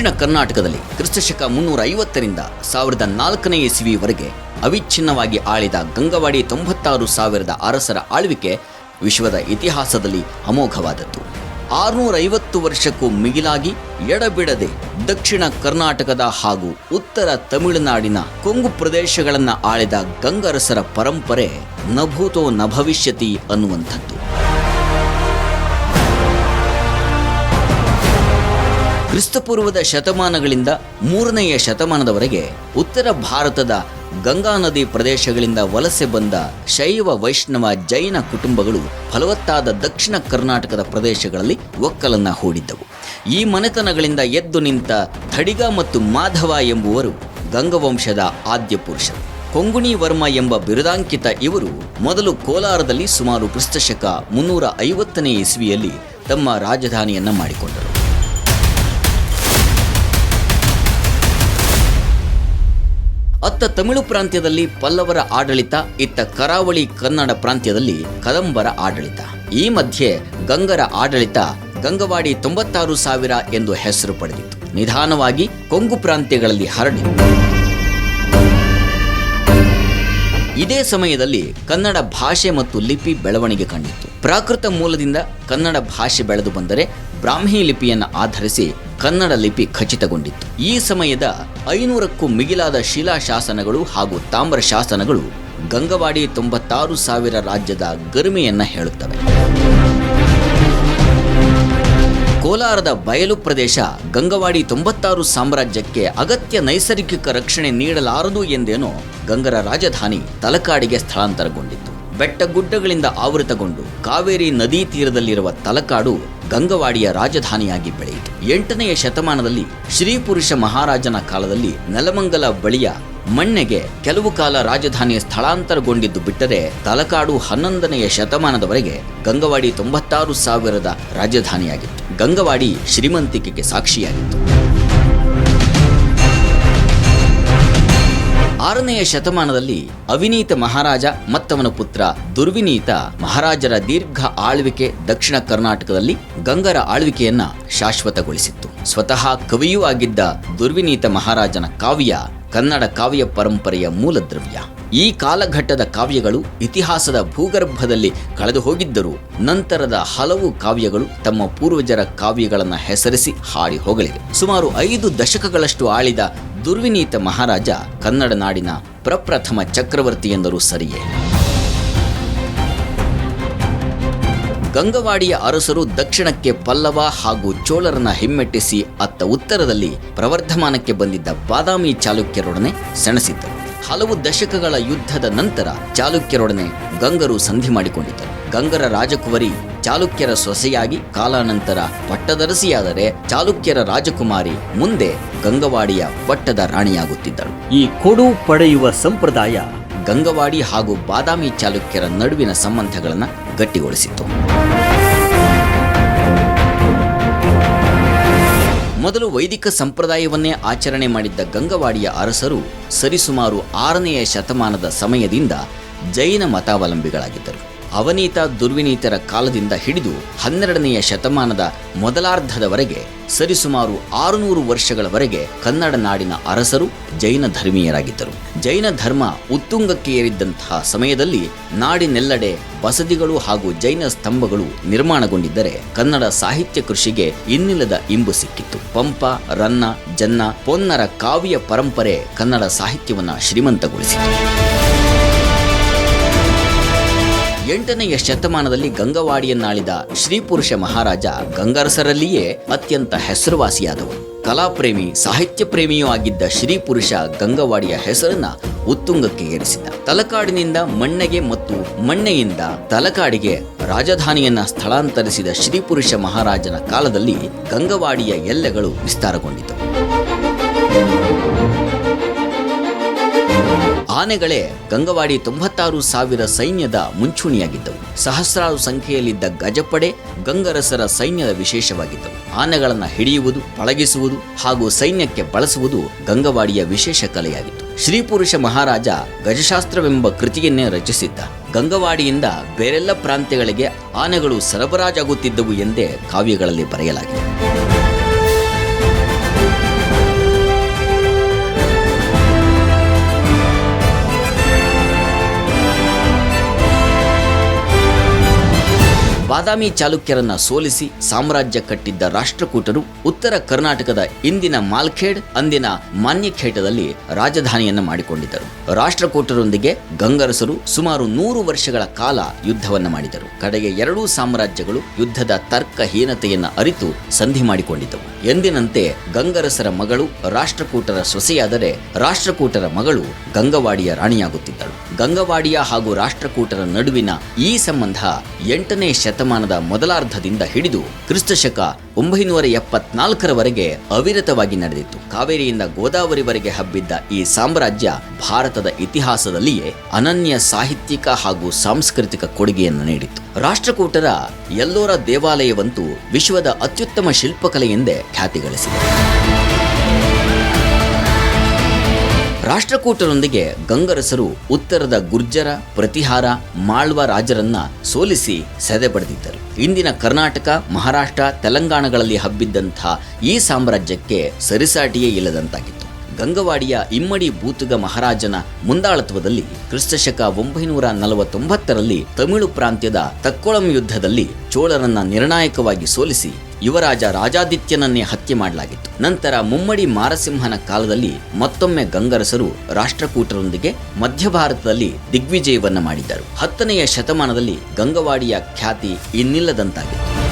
ದಕ್ಷಿಣ ಕರ್ನಾಟಕದಲ್ಲಿ ಕ್ರಿಸ್ತಶಕ ಮುನ್ನೂರ ಐವತ್ತರಿಂದ ಸಾವಿರದ ನಾಲ್ಕನೇ ಇಸವಿವರೆಗೆ ಅವಿಚ್ಛಿನ್ನವಾಗಿ ಆಳಿದ ಗಂಗವಾಡಿ ತೊಂಬತ್ತಾರು ಸಾವಿರದ ಅರಸರ ಆಳ್ವಿಕೆ ವಿಶ್ವದ ಇತಿಹಾಸದಲ್ಲಿ ಅಮೋಘವಾದದ್ದು. ಆರುನೂರ ಐವತ್ತು ವರ್ಷಕ್ಕೂ ಮಿಗಿಲಾಗಿ ಎಡಬಿಡದೆ ದಕ್ಷಿಣ ಕರ್ನಾಟಕದ ಹಾಗೂ ಉತ್ತರ ತಮಿಳುನಾಡಿನ ಕೊಂಗು ಪ್ರದೇಶಗಳನ್ನು ಆಳಿದ ಗಂಗರಸರ ಪರಂಪರೆ ನಭೂತೋ ನ ಭವಿಷ್ಯತಿ ಅನ್ನುವಂಥದ್ದು. ಕ್ರಿಸ್ತಪೂರ್ವದ ಶತಮಾನಗಳಿಂದ ಮೂರನೆಯ ಶತಮಾನದವರೆಗೆ ಉತ್ತರ ಭಾರತದ ಗಂಗಾ ನದಿ ಪ್ರದೇಶಗಳಿಂದ ವಲಸೆ ಬಂದ ಶೈವ, ವೈಷ್ಣವ, ಜೈನ ಕುಟುಂಬಗಳು ಫಲವತ್ತಾದ ದಕ್ಷಿಣ ಕರ್ನಾಟಕದ ಪ್ರದೇಶಗಳಲ್ಲಿ ಒಕ್ಕಲನ್ನ ಹೂಡಿದ್ದವು. ಈ ಮನೆತನಗಳಿಂದ ಎದ್ದು ನಿಂತ ಥಡಿಗ ಮತ್ತು ಮಾಧವ ಎಂಬುವರು ಗಂಗವಂಶದ ಆದ್ಯ ಪುರುಷರು ಕೊಂಗುಣಿ ವರ್ಮ ಎಂಬ ಬಿರುದಾಂಕಿತ ಇವರು ಮೊದಲು ಕೋಲಾರದಲ್ಲಿ ಸುಮಾರು ಕ್ರಿಸ್ತಶಕ ಮುನ್ನೂರ ಐವತ್ತನೇ ಇಸ್ವಿಯಲ್ಲಿ ತಮ್ಮ ರಾಜಧಾನಿಯನ್ನ ಮಾಡಿಕೊಂಡರು. ಅತ್ತ ತಮಿಳು ಪ್ರಾಂತ್ಯದಲ್ಲಿ ಪಲ್ಲವರ ಆಡಳಿತ, ಇತ್ತ ಕರಾವಳಿ ಕನ್ನಡ ಪ್ರಾಂತ್ಯದಲ್ಲಿ ಕದಂಬರ ಆಡಳಿತ. ಈ ಮಧ್ಯೆ ಗಂಗರ ಆಡಳಿತ ಗಂಗವಾಡಿ ತೊಂಬತ್ತಾರು ಸಾವಿರ ಎಂದು ಹೆಸರು ಪಡೆದಿತ್ತು. ನಿಧಾನವಾಗಿ ಕೊಂಗು ಪ್ರಾಂತ್ಯಗಳಲ್ಲಿ ಹರಡಿತು ಇದೇ ಸಮಯದಲ್ಲಿ ಕನ್ನಡ ಭಾಷೆ ಮತ್ತು ಲಿಪಿ ಬೆಳವಣಿಗೆ ಕಂಡಿತ್ತು. ಪ್ರಾಕೃತ ಮೂಲದಿಂದ ಕನ್ನಡ ಭಾಷೆ ಬೆಳೆದು ಬಂದರೆ ಬ್ರಾಹ್ಮಿ ಲಿಪಿಯನ್ನು ಆಧರಿಸಿ ಕನ್ನಡ ಲಿಪಿ ಖಚಿತಗೊಂಡಿತ್ತು. ಈ ಸಮಯದ ಐನೂರಕ್ಕೂ ಮಿಗಿಲಾದ ಶಿಲಾಶಾಸನಗಳು ಹಾಗೂ ತಾಮ್ರ ಶಾಸನಗಳು ಗಂಗವಾಡಿ ತೊಂಬತ್ತಾರು ಸಾವಿರ ರಾಜ್ಯದ ಗರಿಮೆಯನ್ನ ಹೇಳುತ್ತವೆ. ಕೋಲಾರದ ಬಯಲು ಪ್ರದೇಶ ಗಂಗವಾಡಿ ತೊಂಬತ್ತಾರು ಸಾಮ್ರಾಜ್ಯಕ್ಕೆ ಅಗತ್ಯ ನೈಸರ್ಗಿಕ ರಕ್ಷಣೆ ನೀಡಲಾರದು ಎಂದೇನೋ ಗಂಗರ ರಾಜಧಾನಿ ತಲಕಾಡಿಗೆ ಸ್ಥಳಾಂತರಗೊಂಡಿತ್ತು. ಬೆಟ್ಟ ಗುಡ್ಡಗಳಿಂದ ಆವೃತಗೊಂಡು ಕಾವೇರಿ ನದಿ ತೀರದಲ್ಲಿರುವ ತಲಕಾಡು ಗಂಗವಾಡಿಯ ರಾಜಧಾನಿಯಾಗಿ ಬೆಳೆಯಿತು. ಎಂಟನೆಯ ಶತಮಾನದಲ್ಲಿ ಶ್ರೀ ಪುರುಷ ಮಹಾರಾಜನ ಕಾಲದಲ್ಲಿ ನೆಲಮಂಗಲ ಬಳಿಯ ಮಣ್ಣೆಗೆ ಕೆಲವು ಕಾಲ ರಾಜಧಾನಿ ಸ್ಥಳಾಂತರಗೊಂಡಿದ್ದು ಬಿಟ್ಟರೆ ತಲಕಾಡು ಹನ್ನೊಂದನೆಯ ಶತಮಾನದವರೆಗೆ ಗಂಗವಾಡಿ ತೊಂಬತ್ತಾರು ಸಾವಿರದ ರಾಜಧಾನಿಯಾಗಿತ್ತು. ಗಂಗವಾಡಿ ಶ್ರೀಮಂತಿಕೆಗೆ ಸಾಕ್ಷಿಯಾಗಿತ್ತು. ಆರನೆಯ ಶತಮಾನದಲ್ಲಿ ಅವಿನೀತ ಮಹಾರಾಜ ಮತ್ತವನ ಪುತ್ರ ದುರ್ವಿನೀತ ಮಹಾರಾಜರ ದೀರ್ಘ ಆಳ್ವಿಕೆ ದಕ್ಷಿಣ ಕರ್ನಾಟಕದಲ್ಲಿ ಗಂಗರ ಆಳ್ವಿಕೆಯನ್ನ ಶಾಶ್ವತಗೊಳಿಸಿತ್ತು. ಸ್ವತಃ ಕವಿಯೂ ಆಗಿದ್ದ ದುರ್ವಿನೀತ ಮಹಾರಾಜನ ಕಾವ್ಯ ಕನ್ನಡ ಕಾವ್ಯ ಪರಂಪರೆಯ ಮೂಲ ದ್ರವ್ಯ. ಈ ಕಾಲಘಟ್ಟದ ಕಾವ್ಯಗಳು ಇತಿಹಾಸದ ಭೂಗರ್ಭದಲ್ಲಿ ಕಳೆದು ಹೋಗಿದ್ದರೂ ನಂತರದ ಹಲವು ಕಾವ್ಯಗಳು ತಮ್ಮ ಪೂರ್ವಜರ ಕಾವ್ಯಗಳನ್ನು ಹೆಸರಿಸಿ ಹಾಡಿ ಹೋಗಲಿವೆ. ಸುಮಾರು ಐದು ದಶಕಗಳಷ್ಟು ಆಳಿದ ದುರ್ವಿನೀತ ಮಹಾರಾಜ ಕನ್ನಡ ನಾಡಿನ ಪ್ರಪ್ರಥಮ ಚಕ್ರವರ್ತಿ ಎಂದರೂ ಸರಿಯೇ. ಗಂಗವಾಡಿಯ ಅರಸರು ದಕ್ಷಿಣಕ್ಕೆ ಪಲ್ಲವ ಹಾಗೂ ಚೋಳರನ್ನ ಹಿಮ್ಮೆಟ್ಟಿಸಿ ಅತ್ತ ಉತ್ತರದಲ್ಲಿ ಪ್ರವರ್ಧಮಾನಕ್ಕೆ ಬಂದಿದ್ದ ಬಾದಾಮಿ ಚಾಲುಕ್ಯರೊಡನೆ ಸೆಣಸಿದ್ದರು. ಹಲವು ದಶಕಗಳ ಯುದ್ಧದ ನಂತರ ಚಾಲುಕ್ಯರೊಡನೆ ಗಂಗರು ಸಂಧಿ ಮಾಡಿಕೊಂಡಿದ್ದರು. ಗಂಗರ ರಾಜಕುವರಿ ಚಾಲುಕ್ಯರ ಸೊಸೆಯಾಗಿ ಕಾಲಾನಂತರ ಪಟ್ಟದರಸಿಯಾದರೆ ಚಾಲುಕ್ಯರ ರಾಜಕುಮಾರಿ ಮುಂದೆ ಗಂಗವಾಡಿಯ ಪಟ್ಟದ ರಾಣಿಯಾಗುತ್ತಿದ್ದಳು. ಈ ಕೊಡು ಪಡೆಯುವ ಸಂಪ್ರದಾಯ ಗಂಗವಾಡಿ ಹಾಗೂ ಬಾದಾಮಿ ಚಾಲುಕ್ಯರ ನಡುವಿನ ಸಂಬಂಧಗಳನ್ನು ಗಟ್ಟಿಗೊಳಿಸಿತು ಮೊದಲು ವೈದಿಕ ಸಂಪ್ರದಾಯವನ್ನೇ ಆಚರಣೆ ಮಾಡಿದ್ದ ಗಂಗವಾಡಿಯ ಅರಸರು ಸರಿಸುಮಾರು ಆರನೆಯ ಶತಮಾನದ ಸಮಯದಿಂದ ಜೈನ ಮತಾವಲಂಬಿಗಳಾಗಿದ್ದರು. ಅವನೀತ ದುರ್ವಿನೀತರ ಕಾಲದಿಂದ ಹಿಡಿದು ಹನ್ನೆರಡನೆಯ ಶತಮಾನದ ಮೊದಲಾರ್ಧದವರೆಗೆ, ಸರಿಸುಮಾರು ಆರುನೂರು ವರ್ಷಗಳವರೆಗೆ ಕನ್ನಡ ನಾಡಿನ ಅರಸರು ಜೈನ ಧರ್ಮೀಯರಾಗಿದ್ದರು. ಜೈನ ಧರ್ಮ ಉತ್ತುಂಗಕ್ಕೆ ಏರಿದ್ದಂತಹ ಸಮಯದಲ್ಲಿ ನಾಡಿನೆಲ್ಲೆಡೆ ಬಸದಿಗಳು ಹಾಗೂ ಜೈನ ಸ್ತಂಭಗಳು ನಿರ್ಮಾಣಗೊಂಡಿದ್ದರೆ ಕನ್ನಡ ಸಾಹಿತ್ಯ ಕೃಷಿಗೆ ಇನ್ನಿಲ್ಲದ ಇಂಬು ಸಿಕ್ಕಿತ್ತು. ಪಂಪ, ರನ್ನ, ಜನ್ನ, ಪೊನ್ನರ ಕಾವ್ಯ ಪರಂಪರೆ ಕನ್ನಡ ಸಾಹಿತ್ಯವನ್ನು ಶ್ರೀಮಂತಗೊಳಿಸಿತು. ಎಂಟನೆಯ ಶತಮಾನದಲ್ಲಿ ಗಂಗವಾಡಿಯನ್ನಾಳಿದ ಶ್ರೀಪುರುಷ ಮಹಾರಾಜ ಗಂಗರಸರಲ್ಲಿಯೇ ಅತ್ಯಂತ ಹೆಸರುವಾಸಿಯಾದವು ಕಲಾಪ್ರೇಮಿ ಸಾಹಿತ್ಯ ಪ್ರೇಮಿಯೂ ಆಗಿದ್ದ ಶ್ರೀಪುರುಷ ಗಂಗವಾಡಿಯ ಹೆಸರನ್ನ ಉತ್ತುಂಗಕ್ಕೆ ಏರಿಸಿದ ತಲಕಾಡಿನಿಂದ ಮಣ್ಣೆಗೆ ಮತ್ತು ಮಣ್ಣೆಯಿಂದ ತಲಕಾಡಿಗೆ ರಾಜಧಾನಿಯನ್ನ ಸ್ಥಳಾಂತರಿಸಿದ ಶ್ರೀಪುರುಷ ಮಹಾರಾಜನ ಕಾಲದಲ್ಲಿ ಗಂಗವಾಡಿಯ ಎಲ್ಲೆಗಳು ವಿಸ್ತಾರಗೊಂಡಿತು ಆನೆಗಳೇ ಗಂಗವಾಡಿ ತೊಂಬತ್ತಾರು ಸಾವಿರ ಸೈನ್ಯದ ಮುಂಚೂಣಿಯಾಗಿದ್ದವು. ಸಹಸ್ರಾರು ಸಂಖ್ಯೆಯಲ್ಲಿದ್ದ ಗಜಪಡೆ ಗಂಗರಸರ ಸೈನ್ಯದ ವಿಶೇಷವಾಗಿದ್ದವು. ಆನೆಗಳನ್ನು ಹಿಡಿಯುವುದು, ಪಳಗಿಸುವುದು ಹಾಗೂ ಸೈನ್ಯಕ್ಕೆ ಬಳಸುವುದು ಗಂಗವಾಡಿಯ ವಿಶೇಷ ಕಲೆಯಾಗಿತ್ತು. ಶ್ರೀಪುರುಷ ಮಹಾರಾಜ ಗಜಶಾಸ್ತ್ರವೆಂಬ ಕೃತಿಯನ್ನೇ ರಚಿಸಿದ್ದ. ಗಂಗವಾಡಿಯಿಂದ ಬೇರೆಲ್ಲ ಪ್ರಾಂತ್ಯಗಳಿಗೆ ಆನೆಗಳು ಸರಬರಾಜಾಗುತ್ತಿದ್ದವು ಎಂದೇ ಕಾವ್ಯಗಳಲ್ಲಿ ಬರೆಯಲಾಗಿದೆ. ಬಾದಾಮಿ ಚಾಲುಕ್ಯರನ್ನ ಸೋಲಿಸಿ ಸಾಮ್ರಾಜ್ಯ ಕಟ್ಟಿದ್ದ ರಾಷ್ಟ್ರಕೂಟರು ಉತ್ತರ ಕರ್ನಾಟಕದ ಇಂದಿನ ಮಾಲ್ಖೇಡ್, ಅಂದಿನ ಮಾನ್ಯಖೇಟದಲ್ಲಿ ರಾಜಧಾನಿಯನ್ನು ಮಾಡಿಕೊಂಡಿದ್ದರು. ರಾಷ್ಟ್ರಕೂಟರೊಂದಿಗೆ ಗಂಗರಸರು ಸುಮಾರು ನೂರು ವರ್ಷಗಳ ಕಾಲ ಯುದ್ಧವನ್ನ ಮಾಡಿದರು. ಕಡೆಗೆ ಎರಡೂ ಸಾಮ್ರಾಜ್ಯಗಳು ಯುದ್ಧದ ತರ್ಕಹೀನತೆಯನ್ನು ಅರಿತು ಸಂಧಿ ಮಾಡಿಕೊಂಡಿದ್ದವು. ಎಂದಿನಂತೆ ಗಂಗರಸರ ಮಗಳು ರಾಷ್ಟ್ರಕೂಟರ ಸೊಸೆಯಾದರೆ ರಾಷ್ಟ್ರಕೂಟರ ಮಗಳು ಗಂಗವಾಡಿಯ ರಾಣಿಯಾಗುತ್ತಿದ್ದಳು. ಗಂಗವಾಡಿಯ ಹಾಗೂ ರಾಷ್ಟ್ರಕೂಟರ ನಡುವಿನ ಈ ಸಂಬಂಧ ಎಂಟನೇ ಶತಮಾನದ ಮೊದಲಾರ್ಧದಿಂದ ಹಿಡಿದು ಕ್ರಿಸ್ತಶಕ ಒಂಬೈನೂರ ಎಪ್ಪತ್ನಾಲ್ಕರವರೆಗೆ ಅವಿರತವಾಗಿ ನಡೆದಿತ್ತು. ಕಾವೇರಿಯಿಂದ ಗೋದಾವರಿವರೆಗೆ ಹಬ್ಬಿದ್ದ ಈ ಸಾಮ್ರಾಜ್ಯ ಭಾರತದ ಇತಿಹಾಸದಲ್ಲಿಯೇ ಅನನ್ಯ ಸಾಹಿತ್ಯಿಕ ಹಾಗೂ ಸಾಂಸ್ಕೃತಿಕ ಕೊಡುಗೆಯನ್ನು ನೀಡಿತು ರಾಷ್ಟ್ರಕೂಟರ ಎಲ್ಲೋರ ದೇವಾಲಯವಂತೂ ವಿಶ್ವದ ಅತ್ಯುತ್ತಮ ಶಿಲ್ಪಕಲೆ ಎಂದೇ ಖ್ಯಾತಿ ಗಳಿಸಿದೆ. ರಾಷ್ಟ್ರಕೂಟರೊಂದಿಗೆ ಗಂಗರಸರು ಉತ್ತರದ ಗುರ್ಜರ, ಪ್ರತಿಹಾರ, ಮಾಳ್ವ ರಾಜರನ್ನ ಸೋಲಿಸಿ ಸೆದೆಬಡಿದಿದ್ದರು ಇಂದಿನ ಕರ್ನಾಟಕ, ಮಹಾರಾಷ್ಟ್ರ, ತೆಲಂಗಾಣಗಳಲ್ಲಿ ಹಬ್ಬಿದ್ದಂಥ ಈ ಸಾಮ್ರಾಜ್ಯಕ್ಕೆ ಸರಿಸಾಟಿಯೇ ಇಲ್ಲದಂತಾಗಿತ್ತು. ಗಂಗವಾಡಿಯ ಇಮ್ಮಡಿ ಬೂತುಗ ಮಹಾರಾಜನ ಮುಂದಾಳತ್ವದಲ್ಲಿ ಕ್ರಿಸ್ತಶಕ ಒಂಬೈನೂರ ನಲವತ್ತೊಂಬತ್ತರಲ್ಲಿ ತಮಿಳು ಪ್ರಾಂತ್ಯದ ತಕ್ಕೊಳಂ ಯುದ್ಧದಲ್ಲಿ ಚೋಳರನ್ನ ನಿರ್ಣಾಯಕವಾಗಿ ಸೋಲಿಸಿ ಯುವರಾಜ ರಾಜಾದಿತ್ಯನನ್ನೇ ಹತ್ಯೆ ಮಾಡಲಾಗಿತ್ತು. ನಂತರ ಮುಮ್ಮಡಿ ಮಾರಸಿಂಹನ ಕಾಲದಲ್ಲಿ ಮತ್ತೊಮ್ಮೆ ಗಂಗರಸರು ರಾಷ್ಟ್ರಕೂಟರೊಂದಿಗೆ ಮಧ್ಯ ಭಾರತದಲ್ಲಿ ದಿಗ್ವಿಜಯವನ್ನ ಮಾಡಿದ್ದರು. ಹತ್ತನೆಯ ಶತಮಾನದಲ್ಲಿ ಗಂಗವಾಡಿಯ ಖ್ಯಾತಿ ಇನ್ನಿಲ್ಲದಂತಾಗಿತ್ತು.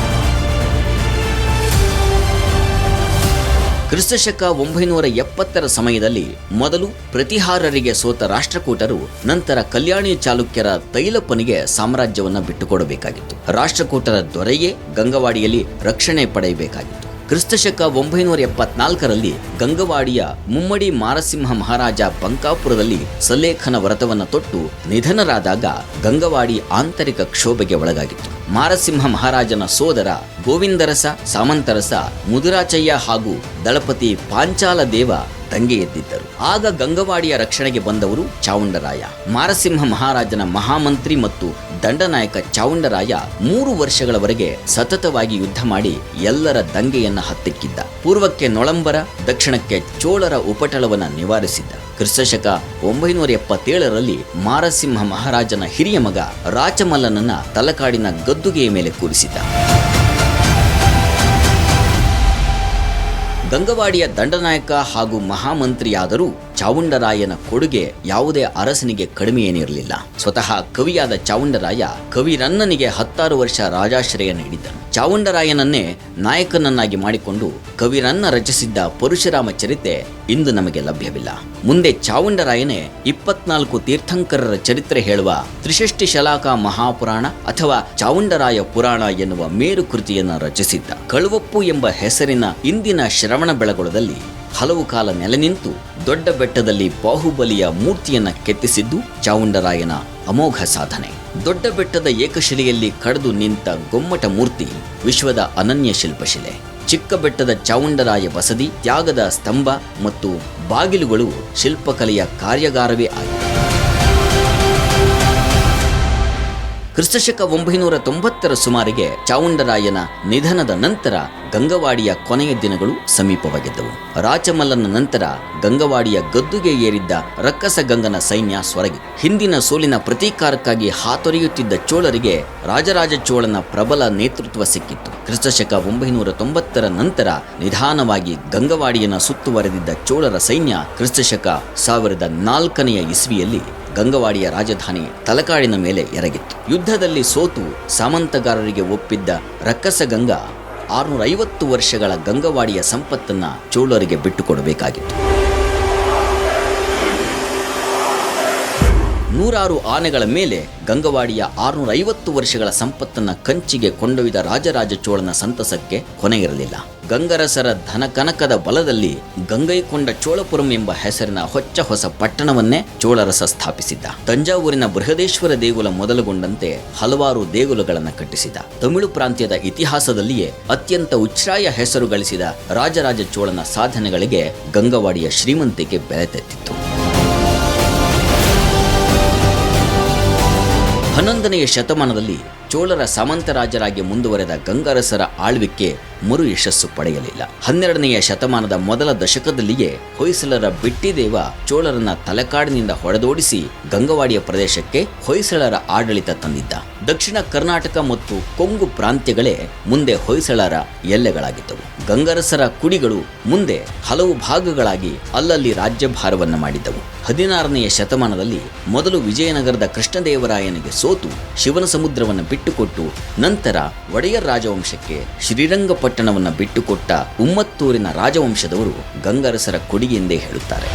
ಕ್ರಿಸ್ತಶಕ ಒಂಬೈನೂರ ಎಪ್ಪತ್ತರ ಸಮಯದಲ್ಲಿ ಮೊದಲು ಪ್ರತಿಹಾರರಿಗೆ ಸೋತ ರಾಷ್ಟ್ರಕೂಟರು, ನಂತರ ಕಲ್ಯಾಣಿ ಚಾಲುಕ್ಯರ ತೈಲಪ್ಪನಿಗೆ ಸಾಮ್ರಾಜ್ಯವನ್ನು ಬಿಟ್ಟುಕೊಡಬೇಕಾಗಿತ್ತು. ರಾಷ್ಟ್ರಕೂಟರ ದೊರೆಯೇ ಗಂಗವಾಡಿಯಲ್ಲಿ ರಕ್ಷಣೆ ಪಡೆಯಬೇಕಾಗಿತ್ತು. ಕ್ರಿಸ್ತಶಕ ಒಂಬೈನೂರ ಎಪ್ಪತ್ನಾಲ್ಕರಲ್ಲಿ ಗಂಗವಾಡಿಯ ಮುಮ್ಮಡಿ ಮಾರಸಿಂಹ ಮಹಾರಾಜ ಬಂಕಾಪುರದಲ್ಲಿ ಸಲ್ಲೇಖನ ವ್ರತವನ್ನು ತೊಟ್ಟು ನಿಧನರಾದಾಗ ಗಂಗವಾಡಿ ಆಂತರಿಕ ಕ್ಷೋಭೆಗೆ ಒಳಗಾಗಿತ್ತು. ಮಾರಸಿಂಹ ಮಹಾರಾಜನ ಸೋದರ ಗೋವಿಂದರಸ, ಸಾಮಂತರಸ, ಮುದುರಾಚಯ್ಯ ಹಾಗೂ ದಳಪತಿ ಪಾಂಚಾಲ ದೇವ ದಂಗೆ ಎದ್ದಿದ್ದರು. ಆಗ ಗಂಗವಾಡಿಯ ರಕ್ಷಣೆಗೆ ಬಂದವರು ಚಾವುಂಡರಾಯ. ಮಾರಸಿಂಹ ಮಹಾರಾಜನ ಮಹಾಮಂತ್ರಿ ಮತ್ತು ದಂಡನಾಯಕ ಚಾವುಂಡರಾಯ ಮೂರು ವರ್ಷಗಳವರೆಗೆ ಸತತವಾಗಿ ಯುದ್ಧ ಮಾಡಿ ಎಲ್ಲರ ದಂಗೆಯನ್ನು ಹತ್ತಿಕ್ಕಿದ್ದ. ಪೂರ್ವಕ್ಕೆ ನೊಳಂಬರ, ದಕ್ಷಿಣಕ್ಕೆ ಚೋಳರ ಉಪಟಳವನ್ನ ನಿವಾರಿಸಿದ್ದ. ಕ್ರಿಸ್ತಶಕ ಒಂಬೈನೂರ ಎಪ್ಪತ್ತೇಳರಲ್ಲಿ ಮಾರಸಿಂಹ ಮಹಾರಾಜನ ಹಿರಿಯ ಮಗ ರಾಚಮಲ್ಲನನ್ನ ತಲಕಾಡಿನ ಗದ್ದುಗೆಯ ಮೇಲೆ ಕೂರಿಸಿದ್ದ. ಗಂಗವಾಡಿಯ ದಂಡನಾಯಕ ಹಾಗೂ ಮಹಾಮಂತ್ರಿಯಾದರೂ. ಚಾವುಂಡರಾಯನ ಕೊಡುಗೆ ಯಾವುದೇ ಅರಸನಿಗೆ ಕಡಿಮೆಯೇನಿರಲಿಲ್ಲ. ಸ್ವತಃ ಕವಿಯಾದ ಚಾವುಂಡರಾಯ ಕವಿರನ್ನನಿಗೆ ಹತ್ತಾರು ವರ್ಷ ರಾಜಾಶ್ರಯ ನೀಡಿದ್ದನು. ಚಾವುಂಡರಾಯನನ್ನೇ ನಾಯಕನನ್ನಾಗಿ ಮಾಡಿಕೊಂಡು ಕವಿರನ್ನ ರಚಿಸಿದ್ದ ಪರಶುರಾಮ ಚರಿತೆ ಇಂದು ನಮಗೆ ಲಭ್ಯವಿಲ್ಲ. ಮುಂದೆ ಚಾವುಂಡರಾಯನೇ ಇಪ್ಪತ್ನಾಲ್ಕು ತೀರ್ಥಂಕರರ ಚರಿತ್ರೆ ಹೇಳುವ ತ್ರಿಷಷ್ಟಿ ಶಲಾಕಾ ಮಹಾಪುರಾಣ ಅಥವಾ ಚಾವುಂಡರಾಯ ಪುರಾಣ ಎನ್ನುವ ಮೇರು ಕೃತಿಯನ್ನು ರಚಿಸಿದ್ದ ಕಳುವಪ್ಪು ಎಂಬ ಹೆಸರಿನ ಇಂದಿನ ಶ್ರವಣ ಬೆಳಗೊಳದಲ್ಲಿ ಹಲವು ಕಾಲ ನೆಲೆ ನಿಂತು ದೊಡ್ಡ ಬೆಟ್ಟದಲ್ಲಿ ಬಾಹುಬಲಿಯ ಮೂರ್ತಿಯನ್ನ ಕೆತ್ತಿಸಿದ್ದು ಚಾವುಂಡರಾಯನ ಅಮೋಘ ಸಾಧನೆ. ದೊಡ್ಡ ಬೆಟ್ಟದ ಏಕಶಿಲೆಯಲ್ಲಿ ಕಡಿದು ನಿಂತ ಗೊಮ್ಮಟ ಮೂರ್ತಿ ವಿಶ್ವದ ಅನನ್ಯ ಶಿಲ್ಪಶಿಲೆ. ಚಿಕ್ಕ ಬೆಟ್ಟದ ಚಾವುಂಡರಾಯ ವಸದಿ ತ್ಯಾಗದ ಸ್ತಂಭ ಮತ್ತು ಬಾಗಿಲುಗಳು ಶಿಲ್ಪಕಲೆಯ ಕಾರ್ಯಾಗಾರವೇ ಆಗಿದೆ. ಕ್ರಿಸ್ತಶಕ ಒಂಬೈನೂರ ತೊಂಬತ್ತರ ಸುಮಾರಿಗೆ ಚಾವುಂಡರಾಯನ ನಿಧನದ ನಂತರ ಗಂಗವಾಡಿಯ ಕೊನೆಯ ದಿನಗಳು ಸಮೀಪವಾಗಿದ್ದವು. ರಾಚಮಲ್ಲನ ನಂತರ ಗಂಗವಾಡಿಯ ಗದ್ದುಗೆ ಏರಿದ್ದ ರಕ್ಕಸ ಗಂಗನ ಸೈನ್ಯ ಸೊರಗಿ ಹಿಂದಿನ ಸೋಲಿನ ಪ್ರತೀಕಾರಕ್ಕಾಗಿ ಹಾತೊರೆಯುತ್ತಿದ್ದ ಚೋಳರಿಗೆ ರಾಜರಾಜ ಚೋಳನ ಪ್ರಬಲ ನೇತೃತ್ವ ಸಿಕ್ಕಿತ್ತು. ಕ್ರಿಸ್ತಶಕ ಒಂಬೈನೂರ ತೊಂಬತ್ತರ ನಂತರ ನಿಧಾನವಾಗಿ ಗಂಗವಾಡಿಯನ್ನು ಸುತ್ತುವರೆದಿದ್ದ ಚೋಳರ ಸೈನ್ಯ ಕ್ರಿಸ್ತಶಕ ಸಾವಿರದ ನಾಲ್ಕನೆಯ ಇಸ್ವಿಯಲ್ಲಿ ಗಂಗವಾಡಿಯ ರಾಜಧಾನಿ ತಲಕಾಡಿನ ಮೇಲೆ ಎರಗಿತ್ತು. ಯುದ್ಧದಲ್ಲಿ ಸೋತು ಸಾಮಂತಗಾರರಿಗೆ ಒಪ್ಪಿದ್ದ ರಕ್ಕಸ ಗಂಗಾ ಆರುನೂರೈವತ್ತು ವರ್ಷಗಳ ಗಂಗವಾಡಿಯ ಸಂಪತ್ತನ್ನು ಚೋಳರಿಗೆ ಬಿಟ್ಟುಕೊಡಬೇಕಾಗಿತ್ತು. ನೂರಾರು ಆನೆಗಳ ಮೇಲೆ ಗಂಗವಾಡಿಯ ಆರುನೂರ ಐವತ್ತು ವರ್ಷಗಳ ಸಂಪತ್ತನ್ನ ಕಂಚಿಗೆ ಕೊಂಡೊಯ್ದ ರಾಜರಾಜ ಚೋಳನ ಸಂತಸಕ್ಕೆ ಕೊನೆಯಿರಲಿಲ್ಲ. ಗಂಗರಸರ ಧನಕನಕದ ಬಲದಲ್ಲಿ ಗಂಗೈಕೊಂಡ ಚೋಳಪುರಂ ಎಂಬ ಹೆಸರಿನ ಹೊಚ್ಚ ಹೊಸ ಪಟ್ಟಣವನ್ನೇ ಚೋಳರಸ ಸ್ಥಾಪಿಸಿದ್ದ. ತಂಜಾವೂರಿನ ಬೃಹದೇಶ್ವರ ದೇಗುಲ ಮೊದಲುಗೊಂಡಂತೆ ಹಲವಾರು ದೇಗುಲಗಳನ್ನು ಕಟ್ಟಿಸಿದ. ತಮಿಳು ಪ್ರಾಂತ್ಯದ ಇತಿಹಾಸದಲ್ಲಿಯೇ ಅತ್ಯಂತ ಉಚ್ಛ್ರಾಯ ಹೆಸರು ಗಳಿಸಿದ ರಾಜರಾಜ ಚೋಳನ ಸಾಧನೆಗಳಿಗೆ ಗಂಗವಾಡಿಯ ಶ್ರೀಮಂತಿಕೆ ಬೆಲೆ ತೆತ್ತಿತ್ತು. ಹನ್ನೊಂದನೆಯ ಶತಮಾನದಲ್ಲಿ ಚೋಳರ ಸಾಮಂತರಾಜರಾಗಿ ಮುಂದುವರೆದ ಗಂಗರಸರ ಆಳ್ವಿಕೆ ಮರು ಯಶಸ್ಸು ಪಡೆಯಲಿಲ್ಲ. ಹನ್ನೆರಡನೆಯ ಶತಮಾನದ ಮೊದಲ ದಶಕದಲ್ಲಿಯೇ ಹೊಯ್ಸಳರ ಬಿಟ್ಟಿದೇವ ಚೋಳರನ್ನ ತಲೆಕಾಡಿನಿಂದ ಹೊಡೆದೋಡಿಸಿ ಗಂಗವಾಡಿಯ ಪ್ರದೇಶಕ್ಕೆ ಹೊಯ್ಸಳರ ಆಡಳಿತ ತಂದಿದ್ದ. ದಕ್ಷಿಣ ಕರ್ನಾಟಕ ಮತ್ತು ಕೊಂಗು ಪ್ರಾಂತ್ಯಗಳೇ ಮುಂದೆ ಹೊಯ್ಸಳರ ಎಲ್ಲೆಗಳಾಗಿದ್ದವು. ಗಂಗರಸರ ಕುಡಿಗಳು ಮುಂದೆ ಹಲವು ಭಾಗಗಳಾಗಿ ಅಲ್ಲಲ್ಲಿ ರಾಜ್ಯಭಾರವನ್ನ ಮಾಡಿದ್ದವು. ಹದಿನಾರನೆಯ ಶತಮಾನದಲ್ಲಿ ಮೊದಲು ವಿಜಯನಗರದ ಕೃಷ್ಣದೇವರಾಯನಿಗೆ ಸೋತು ಶಿವನ ಸಮುದ್ರವನ್ನು ಬಿಟ್ಟುಕೊಟ್ಟು ನಂತರ ಒಡೆಯರ್ ರಾಜವಂಶಕ್ಕೆ ಶ್ರೀರಂಗಪಟ್ಟಣವನ್ನು ಬಿಟ್ಟುಕೊಟ್ಟ ಉಮ್ಮತ್ತೂರಿನ ರಾಜವಂಶದವರು ಗಂಗರಸರ ಕುಡಿ ಎಂದೇ ಹೇಳುತ್ತಾರೆ.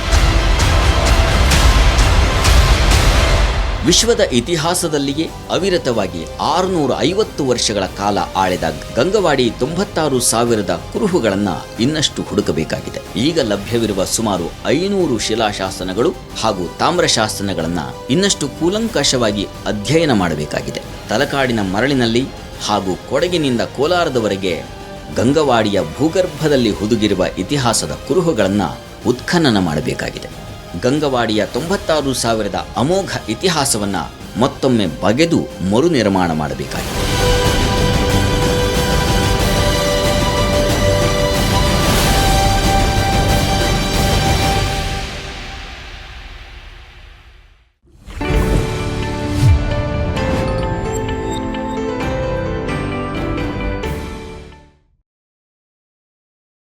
ವಿಶ್ವದ ಇತಿಹಾಸದಲ್ಲಿಯೇ ಅವಿರತವಾಗಿ ಆರುನೂರ ಐವತ್ತು ವರ್ಷಗಳ ಕಾಲ ಆಳಿದ ಗಂಗವಾಡಿ ತೊಂಬತ್ತಾರು ಸಾವಿರದ ಕುರುಹುಗಳನ್ನು ಇನ್ನಷ್ಟು ಹುಡುಕಬೇಕಾಗಿದೆ. ಈಗ ಲಭ್ಯವಿರುವ ಸುಮಾರು ಐನೂರು ಶಿಲಾಶಾಸನಗಳು ಹಾಗೂ ತಾಮ್ರಶಾಸನಗಳನ್ನು ಇನ್ನಷ್ಟು ಕೂಲಂಕಷವಾಗಿ ಅಧ್ಯಯನ ಮಾಡಬೇಕಾಗಿದೆ. ತಲಕಾಡಿನ ಮರಳಿನಲ್ಲಿ ಹಾಗೂ ಕೊಡಗಿನಿಂದ ಕೋಲಾರದವರೆಗೆ ಗಂಗವಾಡಿಯ ಭೂಗರ್ಭದಲ್ಲಿ ಹುದುಗಿರುವ ಇತಿಹಾಸದ ಕುರುಹುಗಳನ್ನು ಉತ್ಖನನ ಮಾಡಬೇಕಾಗಿದೆ. ಗಂಗವಾಡಿಯ ತೊಂಬತ್ತಾರು ಸಾವಿರದ ಅಮೋಘ ಇತಿಹಾಸವನ್ನು ಮತ್ತೊಮ್ಮೆ ಬಗೆದು ಮರು ನಿರ್ಮಾಣ ಮಾಡಬೇಕಾಗಿದೆ.